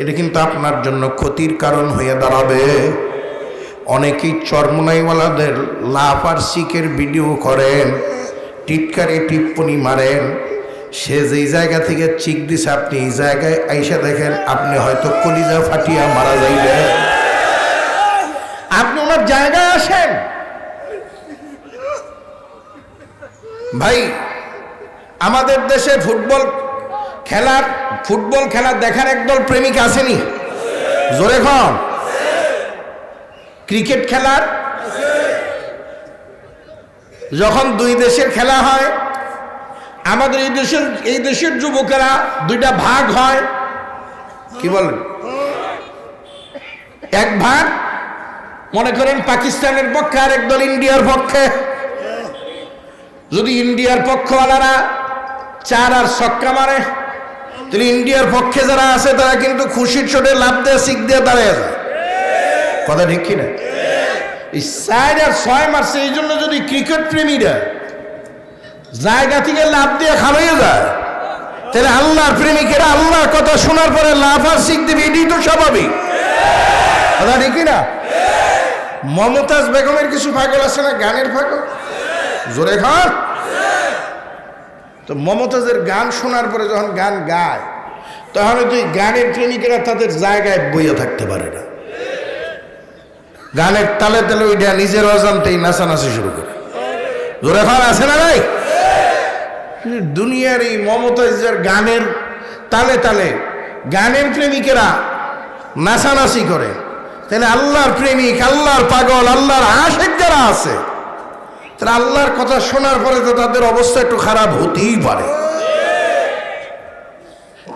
এটা কিন্তু আপনার জন্য ক্ষতির কারণ হয়ে দাঁড়াবে। অনেকেই চর্মনাইওয়ালাদের লাফ আর শিখের ভিডিও করেন, টিটকারে টিপ্পনি মারেন। সে যেই জায়গা থেকে চিক দিছে, আপনি এই জায়গায় আইসা দেখেন, আপনি হয়তো কলিজা ফাটিয়া মারা যাইবেন। আপনি ওনার জায়গায় আসেন। ভাই, আমাদের দেশে ফুটবল খেলার ফুটবল খেলা দেখার একদল প্রেমিক আসেনি? জোরে খন ক্রিকেট খেলার? যখন দুই দেশের খেলা হয়, আমাদের এই দেশের এই দেশের যুবকেরা দুইটা ভাগ হয়। কি বলেন? এক ভাগ, মনে করেন পাকিস্তানের পক্ষে আর একদল ইন্ডিয়ার পক্ষে। যদি ইন্ডিয়ার পক্ষওয়ালারা চার আর ছক্কা মারে তাহলে ইন্ডিয়ার পক্ষে যারা আছে, তারা কিন্তু খুশির চোটে লাভ দিয়ে শিখ দিয়ে দাঁড়িয়ে যায়। কথা ঠিক কিনা? এই সাইড আর ছয় মারছে এই জন্য যদি ক্রিকেট প্রেমীরা জায়গা থেকে লাভ দিয়ে খাওয়াইয়ে যায়, তাহলে আল্লাহর প্রেমিকেরা আল্লাহর কথা শোনার পরে লাভ আর শিখ দেবে, এটাই তো স্বাভাবিক। কথা ঠিক কিনা? মমতাজ বেগমের কিছু পাগল আছে না? গানের পাগল? জোরে খান তো মমতাজের গান শোনার পরে যখন গান গায়, তখন তুই গানের প্রেমিকেরা তাদের জায়গায় বইয়া থাকতে পারে না। গানের তালে তালে ওইটা নিজের অজান্তেই নাচানাচি শুরু করে। জোরে আছে না নাই? দুনিয়ার এই মমতাজের গানের তালে তালে গানের প্রেমিকেরা নাচানাচি করে। তাহলে আল্লাহর প্রেমিক, আল্লাহর পাগল, আল্লাহর আশেক যারা আছে তারা আল্লাহর কথা শোনার পরে তো তাদের অবস্থা একটু খারাপ হতেই পারে।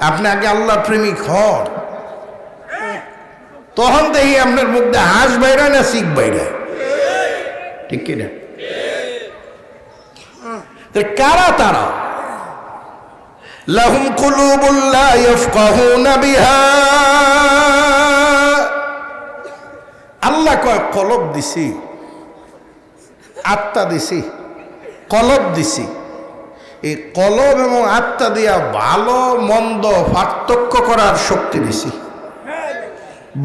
আপনি আগে আল্লাহ প্রেমিক হন। তখন দেখি আপনার মধ্যে হাঁস বাইরা না শিখ বাইরা। ঠিক কিনা কারা তারা? লাহুম কুলুবুল্লাহ ইয়াফকাহুনা বিহা। আল্লাহ কয়, কলব দিছি। আত্মা দিছি, কলব দিছি। এই কলব এবং আত্মা দিয়া ভালো, মন্দ পার্থক্য করার শক্তি দিছি।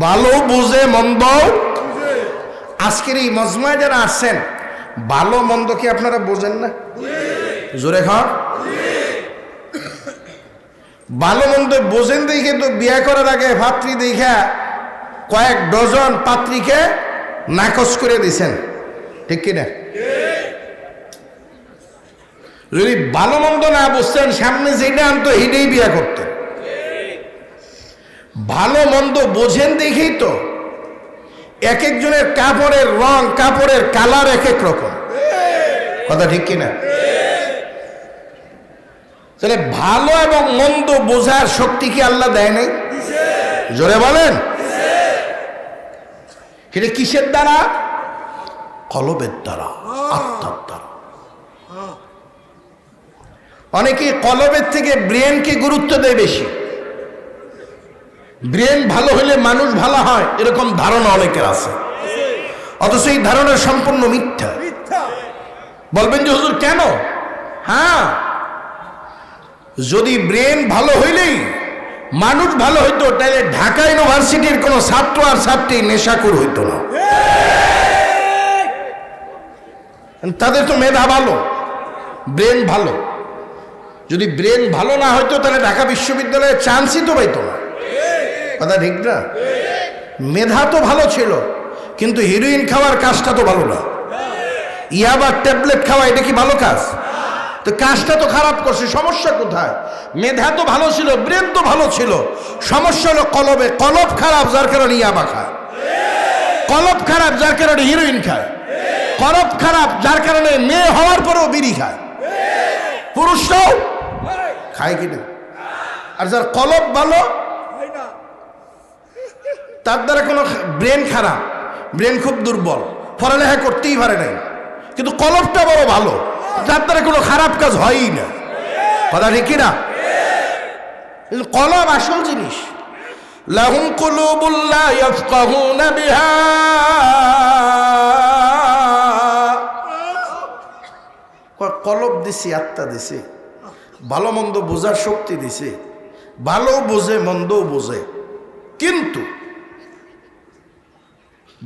ভালো বুঝে, মন্দ আজকের এই মজমায় যারা আসছেন, ভালো, মন্দ কি আপনারা বোঝেন না? জোরে খান ভালো, মন্দ বোঝেন দেখে তো বিয়ে করার আগে ভাতৃ দেখা কয়েক ডজন পাত্রীকে নাকচ করে দিছেন। ঠিক কিনা? যদি ভালো মন্দ না বুঝতেন, সামনে যেটা আনতো হেঁটেই বিয়ে করতেন। ভালো মন্দ বোঝেন দেখেই তো। এক একজনের কাপড়ের রং, কাপড়ের কালার এক এক রকম। কথা ঠিক কিনা? তাহলে ভালো এবং মন্দ বোঝার শক্তি কি আল্লাহ দেয় নাই? জোরে বলেন। সেটা কিসের দ্বারা? কলবের দ্বারা, আত্মার দ্বারা। অনেকে কলবের থেকে ব্রেনকে গুরুত্ব দেয় বেশি। ব্রেন ভালো হলে মানুষ ভালো হয় এরকম ধারণা অনেকের আছে। অথচ এই ধারণা সম্পূর্ণ মিথ্যা। বলবেন যে হুজুর কেন? হ্যাঁ। যদি ব্রেন ভালো হইলেই মানুষ ভালো হইতো তাহলে ঢাকা ইউনিভার্সিটির কোনো ছাত্র আর ছাত্রী নেশাকুর হইতো না। তাদের তো মেধা ভালো ব্রেন ভালো। যদি ব্রেন ভালো না হইতো, তাহলে ঢাকা বিশ্ববিদ্যালয়ে চান্সই তো পাইতো না। কথা ঠিক না? মেধা তো ভালো ছিল, কিন্তু হিরোইন খাওয়ার কাজটা তো ভালো না। ইয়াবার ট্যাবলেট খাওয়া, এটা কি ভালো কাজ? তো কাজটা তো খারাপ করছে, সমস্যা কোথায়? মেধা তো ভালো ছিল ব্রেন তো ভালো ছিল। সমস্যা হলো কলবে, কলব খারাপ, যার কারণে ইয়াবা খায়। কলব খারাপ, যার কারণে হিরোইন খায়। কলব খারাপ, যার কারণে মেয়ে হওয়ার পরেও বিড়ি খায়। পুরুষরাও খায় কিনা? আর যার কলব ভালো তার দ্বারা কোনো ব্রেন খারাপ ব্রেন খুব দুর্বল পড়ালেখা করতেই পারে নাই। কিন্তু কলবটা বড় ভালো যার দ্বারা কোনো খারাপ কাজ হয়ই না। কথা ঠিক না কিন্তু কলব আসল জিনিস। লাহুম কুলুবুল্লাহ ইয়াফকাহুনা বিহা। কলব দিছি আত্মা দিছি। ভালো মন্দ বোঝার শক্তি দিছে। ভালো বোঝে, মন্দও বোঝে। কিন্তু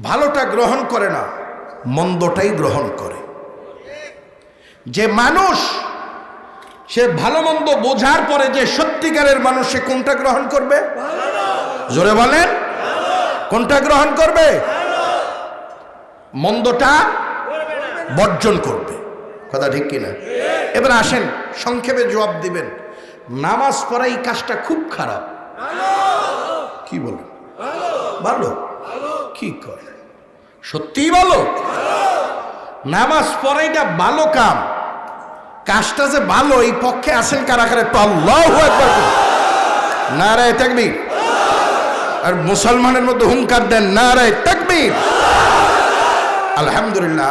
ভালোটা গ্রহণ করে না, মন্দটাই গ্রহণ করে। যে মানুষ, সে ভালো মন্দ বোঝার পরে যে সত্যিকারের মানুষ, সে কোনটা গ্রহণ করবে? জোরে বলেন। কোনটা গ্রহণ করবে? মন্দটা বর্জন করবে। কথা ঠিক কিনা? এবার আসেন, সংক্ষেপে জবাব দিবেন। নামাজ পড়া এই কাজটা খুব খারাপ। কি বলেন? ভালো। কি করে সত্যিই ভালো? নামাজ পড়া এটা ভালো কাম। কাজটা যে ভালো, এই পক্ষে আছেন কারা কারা? না রায় তাকবীর। আর মুসলমানের মধ্যে হুঙ্কার দেন না রায় তাকবীর। আলহামদুলিল্লাহ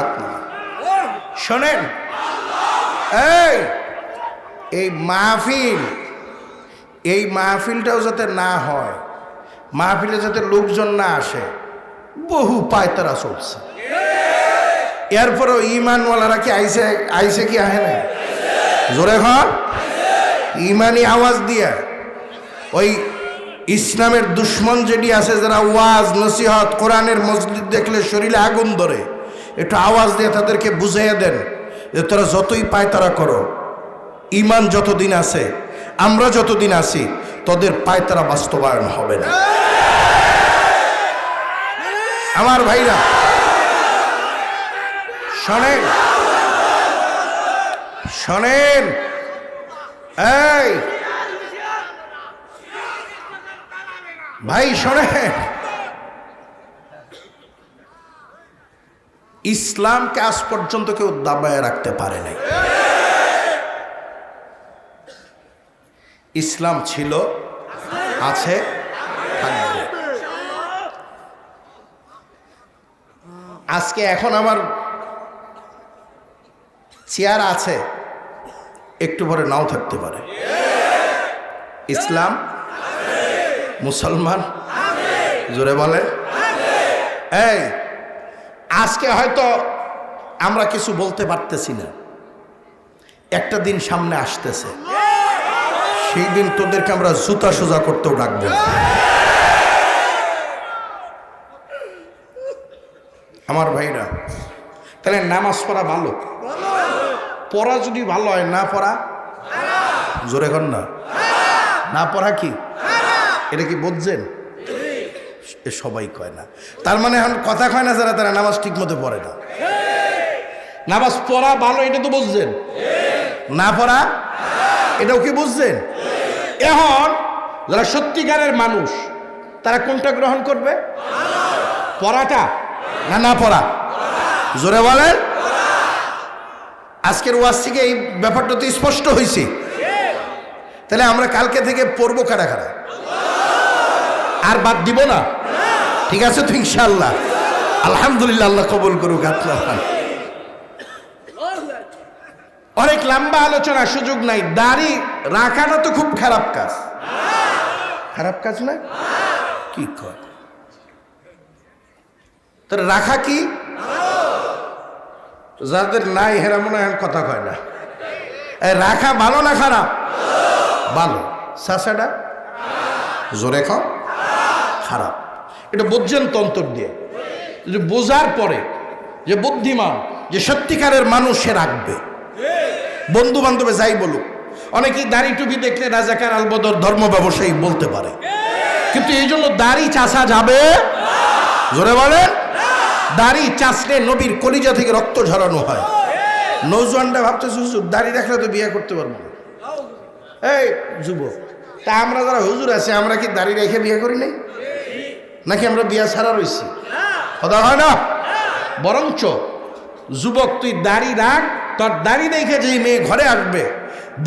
শোনেন এই এই মাহফিল, এই মাহফিলটাও যাতে না হয়, মাহফিলে যাতে লোকজন না আসে, বহু পায়তারা চলছে। এরপরও ইমানওয়ালারা কি আইসে আইসে কি আহে না জোরে ঘর ইমানি আওয়াজ দিয়া, ওই ইসলামের দুশ্মন যেটি আছে, যারা ওয়াজ, নসিহত, কোরআনের মসজিদ দেখলে শরীরে আগুন ধরে, একটু আওয়াজ দিয়ে তাদেরকে বুঝাইয়া দেন। যে তোরা যতই পায় তারা করো ইমান যতদিন আছে, আমরা যতদিন আছি, তোদের পায় তারা বাস্তবায়ন হবে না। আমার ভাইরা, শোনেন শোনেন, এই, ভাই, শোনেন। ইসলামকে আজ পর্যন্ত কেউ দাবায় রাখতে পারে নাই। ইসলাম ছিল, আছে, থাকবে। আজকে এখন আমার চেয়ার আছে, একটু পরে নাও থাকতে পারে। ইসলাম, মুসলমান, জোরে বলে এই আজকে হয়তো আমরা কিছু বলতে পারতেছি না। একটা দিন সামনে আসতেছে। সেই দিন তোদেরকে আমরা জুতা সোজা করতেও ডাকবো। আমার ভাইরা, তাহলে নামাজ পড়া ভালো? পড়া যদি ভালো হয়, না পড়া? জোরে কর না। না পড়া কি? এটা কি বুঝছেন? এ সবাই কয় না। তার মানে এখন কথা কয় না যারা, তারা নামাজ ঠিক মতো পড়ে না। নামাজ পড়া ভালো, এটা তো বুঝছেন? না পড়া? এটাও কি বুঝছেন? এখন যারা সত্যিকারের মানুষ, তারা কোনটা গ্রহণ করবে? পড়াটা না না পড়া? জোরে বলেন। আজকের ওয়াজ থেকে এই ব্যাপারটা তো স্পষ্ট হয়েছে তাহলে আমরা কালকে থেকে পড়ব কারা কারা? আর বাদ দিব না? ঠিক আছে তো ইনশাল্লাহ আলহামদুলিল্লাহ আল্লাহ কবুল করুক আপনার অনেক লম্বা আলোচনা সুযোগ নাই, দাড়ি রাখানো তো খুব খারাপ কাজ। খারাপ কাজ না? কি কর তাহলে রাখা কি? যাদের নাই, হেরা মনে হয় কথা কয় না। রাখা ভালো না খারাপ? ভালো। সাসাটা জোরে খাও খারাপ। এটা বুঝছেন তন্তর দিয়ে। যে বোঝার পরে যে বুদ্ধিমান, যে সত্যিকারের মানুষ সে রাখবে। বন্ধু বান্ধবে যাই বলুক, অনেকেই দাড়ি টুপি দেখলে রাজাকার আলবদর ধর্ম ব্যবসায়ী বলতে পারে। কিন্তু এই জন্য দাড়ি চাষা যাবে? জোরে বলেন। দাড়ি চাষলে নবীর কলিজা থেকে রক্ত ঝরানো হয়। নৌজওয়ানটা ভাবতেছে, হুজুর, দাড়ি রাখলে তো বিয়ে করতে পারব না। এই যুবক, তা আমরা যারা হুজুর আছে, আমরা কি দাড়ি রেখে বিয়ে করি নাই? নাকি আমরা বিয়া ছাড়া রয়েছি কথা হয় না? বরঞ্চ যুবক, তুই দাড়ি রাখ, তোর দাড়ি দেখে যে মেয়ে ঘরে আসবে,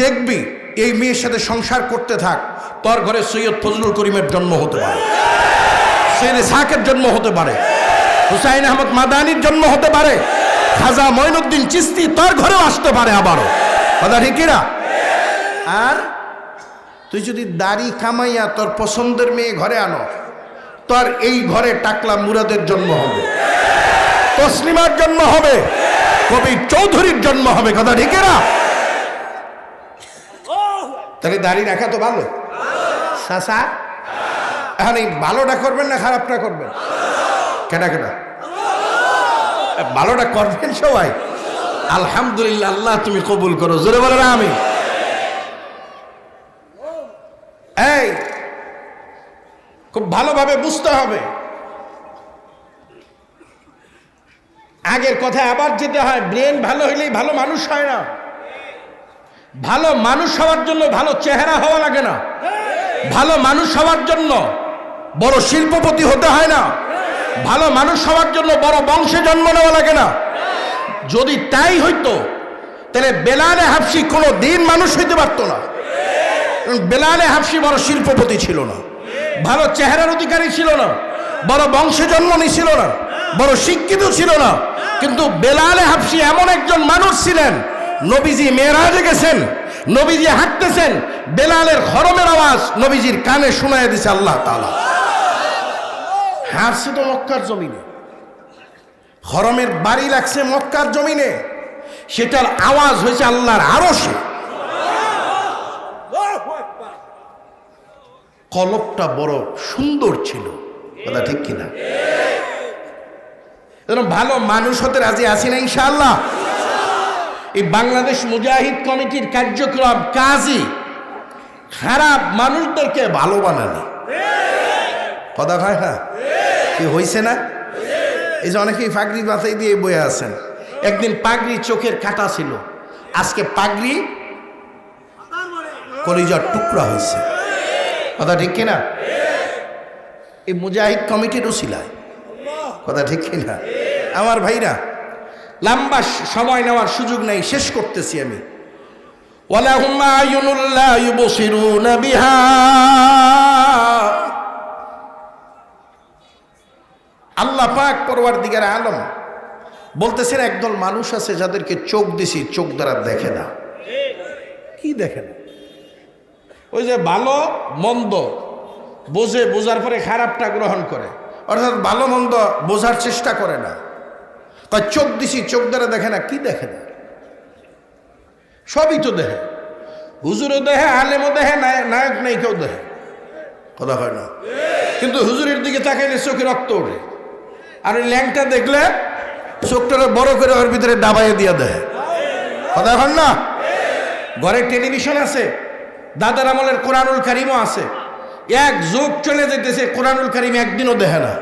দেখবি এই মেয়ের সাথে সংসার করতে থাক, তোর ঘরে সৈয়দ ফজলুল করিমের জন্ম হতে পারে। সৈয়দ সাকের জন্ম হতে পারে। হুসাইন আহমদ মাদানির জন্ম হতে পারে। খাজা মঈনুদ্দিন চিস্তি তোর ঘরেও আসতে পারে আবারও। কথা ঠিক কিনা? আর তুই যদি দাড়ি কামাইয়া তোর পছন্দের মেয়ে ঘরে আনো তোর এই ঘরে টাকলা মুরাদের জন্ম হবে। তসলিমার জন্ম হবে। কবি চৌধুরীর জন্ম হবে, কথা ঠিক না? তাহলে দাড়ি রাখা তো ভালো। সাসা, এখন এই ভালোটা করবেন না খারাপটা করবেন? কেটা কেনা? ভালোটা করবেন সবাই। আলহামদুলিল্লাহ, আল্লাহ তুমি কবুল করো। জোরে বলে না আমি এই খুব ভালোভাবে বুঝতে হবে। আগের কথায় আবার যেতে হয় ব্রেন ভালো হইলেই ভালো মানুষ হয় না। ভালো মানুষ হওয়ার জন্য ভালো চেহারা হওয়া লাগে না। ভালো মানুষ হওয়ার জন্য বড় শিল্পপতি হতে হয় না। ভালো মানুষ হওয়ার জন্য বড় বংশে জন্ম নেওয়া লাগে না। যদি তাই হইতো, তাহলে বেলালে হাফসি কোনো দিন মানুষ হইতে পারতো না। বেলালে হাফসি বড় শিল্পপতি ছিল না। ভালো চেহারার অধিকারী ছিল না। বড় বংশে জন্ম নিছিল না। বড় শিক্ষিত ছিল না। কিন্তু বেলালে হাফসি এমন একজন মানুষ ছিলেন, নবীজি মেয়েরাজে গেছেন, নবীজি হাঁটতেছেন, বেলালের হরমের আওয়াজ নবীজির কানে শোনায় দিছে আল্লাহ তাআলা। হারছে তো মক্কার জমিনে। হরমের বাড়ি লাগছে মক্কার জমিনে। সেটার আওয়াজ হয়েছে আল্লাহর আরশে। কলপটা বড় সুন্দর ছিল। কথা ঠিক কিনা? এরকম ভালো মানুষ হতে রাজি আছি না ইনশাআল্লাহ। এই বাংলাদেশ মুজাহিদ কমিটির কার্যক্রম কাজই খারাপ মানুষদেরকে ভালো বানানো। কথা হয় হ্যাঁ কি হয়েছে না? এই যে অনেকেই পাগড়ি মাথায় দিয়ে বয়ে আছেন। একদিন পাগড়ি চোখের কাটা ছিল। আজকে পাগড়ি কলিজার টুকরা হয়েছে। কথা ঠিক কিনা? এই মুজাহিদ কমিটির উসিলায় কথা ঠিক কিনা? আমার ভাইরা, লম্বা সময় নেওয়ার সুযোগ নেই, শেষ করতেছি আমি। আল্লাহ পাক পরওয়ার দিগার আলম বলতেছেন, একদল মানুষ আছে যাদেরকে চোখ দিছি, চোখ দ্বারা দেখে না। কি দেখে না? ওই যে ভালো, মন্দ, বোঝে, বোঝার পরে খারাপটা গ্রহণ করে। অর্থাৎ ভালো, মন্দ বোঝার চেষ্টা করে না। তাই চোখ দিছি, চোখ দ্বারা দেখে না, কি দেখে না? সবই তো দেখে। হুজুরও দেখে, আলেমও দেখে নায়ক নায়ক নায়িকাও দেখে। কথা হয় না? কিন্তু হুজুরের দিকে তাকাইলে চোখে রক্ত ওঠে। আর ওই ল্যাংটা দেখলে চোখটা বড় করে ওর ভিতরে দাবাইয়ে দিয়ে দেয়। কথা হয় না? ঘরে টেলিভিশন আছে দাদার আমলের কোরআনুল কারিমও আছে। এক যুগ চলে যেতেছে, কোরআনুল কারিম একদিনও দেখে না।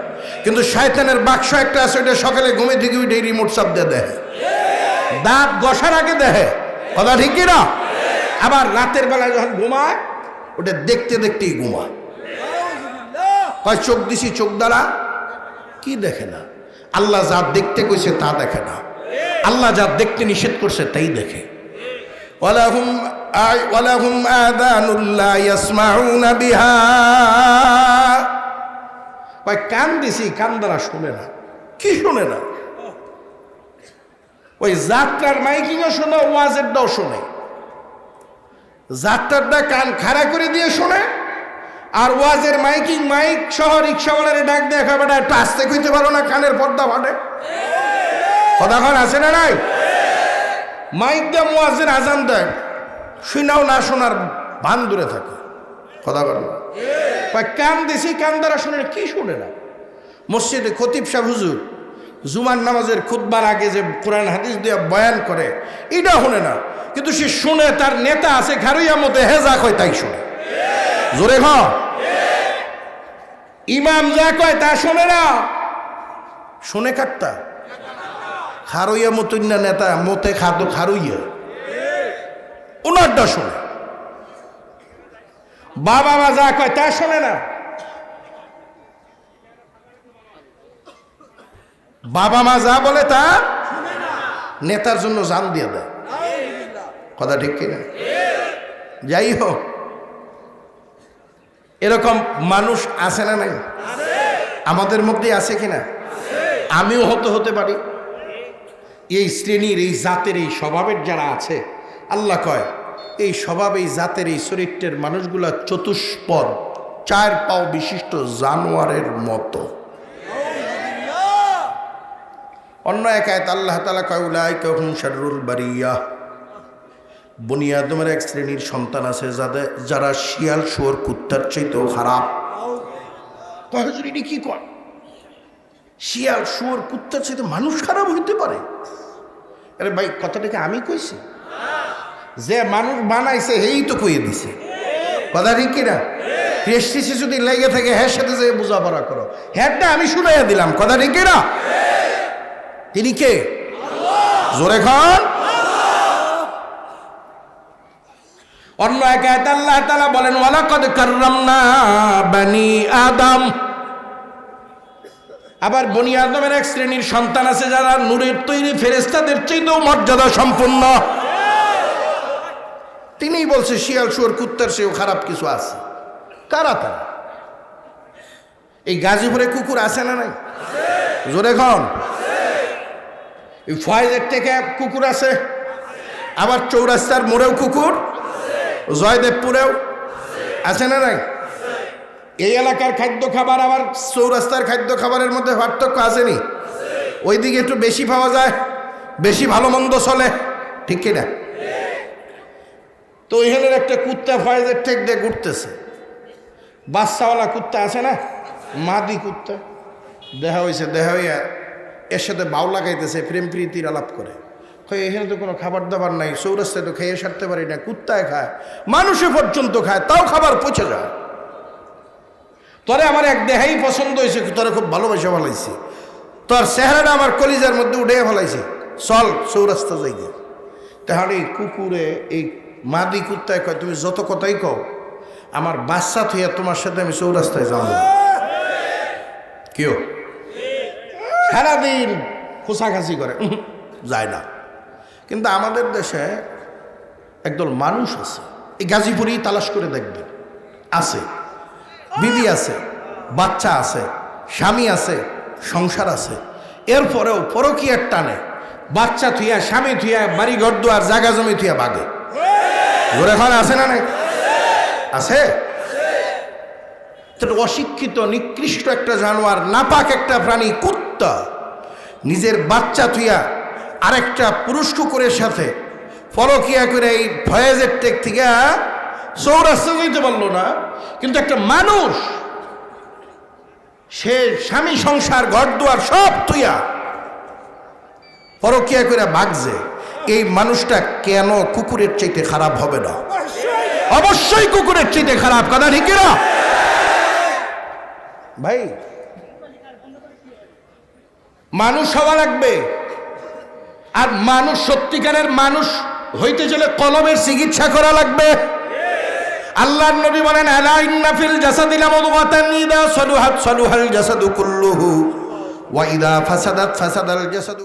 কিন্তু শয়তানের বাক্স একটা আছে ওটা সকালে ঘুমে থেকে উঠে রিমোট চাপ দিয়ে দেখে দাঁত গসার আগে দেখে কথা ঠিক না আবার রাতের বেলায় যখন ঘুমায়, ওটা দেখতে দেখতেই ঘুমায়। কয়, চোখ দিছি, চোখ দ্বারা? কি দেখে না। আল্লাহ যা দেখতে কইছে তা দেখে না। আল্লাহ যা দেখতে নিষেধ করছে তাই দেখে। আই- ওয়ালাহুম আদানুল্লা ইয়াসমাউনা বিহা। কয় কান দিছি কান দ্বারা শোনে না। কি শোনে না? ওই যাত্রার মাইকিংও শোনে ওয়াজেরটাও শোনে। যাত্রারটা কান খাড়া করে দিয়ে শোনে, আর ওয়াজের মাইকিং, মাইক সহ রিক্সাওয়ালারে ডাক দেখা বেটা, একটু আসতে কইতে পারো না, কানের পর্দা ফাটে? কতক্ষণ আছে না নাই? মাইক দিয়ে ওয়াজের আজান দেয় শুনাও না শোনার ভান দূরে থাকে। কথা না কয়, কান দিছি, কান দ্বারা শুনে কি শুনে না? মসজিদে খতিব সাহেব হুজুর, জুমার নামাজের খুতবার আগে যে কোরআন হাদিস দিয়ে বয়ান করে, এটা শুনে না। কিন্তু সে শুনে, তার নেতা আছে ঘারুইয়া মতে হেজা কয় তাই শুনে। জোরে হ। ইমাম যা কয় তা শোনে না। শুনে কাটতা খারইয়া মতুন্না নেতা, মতে খাদ্য খারুইয়া ওনারটা শোনে বাবা মা যা কয় তা শোনে না। বাবা মা যা বলে তা নেতার জন্য জান দিয়ে দেয়। কথা ঠিক কিনা? যাই হোক, এরকম মানুষ আছে না নাই? আমাদের মধ্যে আছে কিনা? আমিও হতে হতে পারি। এই শ্রেণির, এই জাতের, এই স্বভাবের যারা আছে আল্লাহ কয়, এই স্বভাব, এই জাতের, এই চরিত্রের মানুষগুলা চতুষ্পদ, চার পাও বিশিষ্ট জানোয়ারের মতো। অন্য এক আয়ত আল্লাহ তালা কয় উলাই কহুম শারুল বারিয়া। বনি আদমের এক শ্রেণির সন্তান আছে যাদের যারা শিয়াল, শুয়োর, কুত্তার চাইতেও খারাপ। কি কর শিয়াল, শুয়োর, কুত্তার সাথে মানুষ খারাপ হইতে পারে? আরে ভাই, কথাটাকে আমি কইছি? যে মানুষ বানাইছে হেই তো কইয়ে দিছে। কথা ঠিক কিনা? প্রেস্টিসে যদি লেগে থাকে হ্যাঁ সাথে যে বোঝাপড়া করো। হ্যাঁটা আমি শুনাইয়া দিলাম, কথা ঠিক কিনা? তিনি কে? জোরে খান অন্য এক আল্লাহ তাআলা বলেন, ওয়ালাকাদ কাররামনা বানি আদম। আবার বনি আদমের এক শ্রেণির সন্তান আছে যারা নূরের তৈরি ফেরেস্তাদের চেয়েও মর্যাদা সম্পন্ন। তিনিই বলছে, শিয়াল, শুয়োর, কুত্তার সেও খারাপ কিছু আছে। কারা তারা? এই গাজীপুরে কুকুর আছে না নাই? জোরে খন এই ফয়েজের থেকে কুকুর আছে। আবার চৌরাস্তার মোড়েও কুকুর। জয়দেবপুরেও আছে না নাই? এই এলাকার খাদ্য খাবার আবার চৌরাস্তার খাদ্য খাবারের মধ্যে পার্থক্য আসেনি? ওইদিকে একটু বেশি পাওয়া যায়, বেশি ভালো মন্দ চলে, ঠিক কিনা? তো ওইখানের একটা কুত্তা ফয়েজের ঠেক দিয়ে ঘুরতেছে। বাচ্চাওয়ালা কুত্তা আছে না? মাদি কুত্তা। দেখা হয়েছে দেখা হইয়া এর সাথে বাউ লাগাইতেছে, প্রেম প্রীতির আলাপ করে। এখানে তো কোনো খাবার দাবার নাই, চৌরাস্তায় তো খেয়ে সারতে পারি না, কুত্তায় খায়, মানুষে পর্যন্ত খায়, তাও খাবার পচে যায়। তোরে আমার এক দেহাই পছন্দ হয়েছে তোরে খুব ভালোবাসা ভালাইছি। তোর চেহারাটা আমার কলিজার মধ্যে উঠে ফেলাইছে। চল, চৌরাস্তা যাই তাহলে এই কুকুরে, এই মাদি কুত্তায় কয়, তুমি যত কথাই কও, আমার বাচ্চা থইয়া তোমার সাথে আমি চৌরাস্তায় যাব। কেউ সারাদিন খোসাখাসি করে। যায় না। কিন্তু আমাদের দেশে একদল মানুষ আছে, এই গাজীপুরেই তালাশ করে দেখবেন। আছে, বিবি আছে, বাচ্চা আছে, স্বামী আছে, সংসার আছে। এরপরেও পরকীয়ার টানে বাচ্চা থুইয়া, স্বামী থুইয়া বাড়ি ঘর দুয়ার জাগা জমি থুইয়া বাগে। ঘুরে খান, আছে না নাই? আছে? অশিক্ষিত, নিকৃষ্ট একটা জানোয়ার, নাপাক একটা প্রাণী, কুত্তা। নিজের বাচ্চা থুইয়া আরেকটা পুরুষ কুকুরের সাথে ফলকিয়া করে এই ভয়েজের টেক থেকে চৌরাস্তা যেতে পারল না। কিন্তু একটা মানুষ, সে স্বামী সংসার, ঘর দুয়ার সব তুইয়া পরকিয়া করে বাগছে, এই মানুষটা কেন কুকুরের চাইতে খারাপ হবে না? অবশ্যই কুকুরের চাইতে খারাপ, কথা ঠিক না ভাই, মানুষ হওয়া লাগবে। আর মানুষ, সত্যিকারের মানুষ হইতে চলে কলমের চিকিৎসা করা লাগবে। আল্লাহর নবী বলেন, আলা ইন্না ফিল জাসাদি লামুদগাতান ইদা সালুহাত সালুহাল জাসাদু কুল্লুহু, ওয়া ইদা ফাসাদাত ফাসাদাল জাসাদু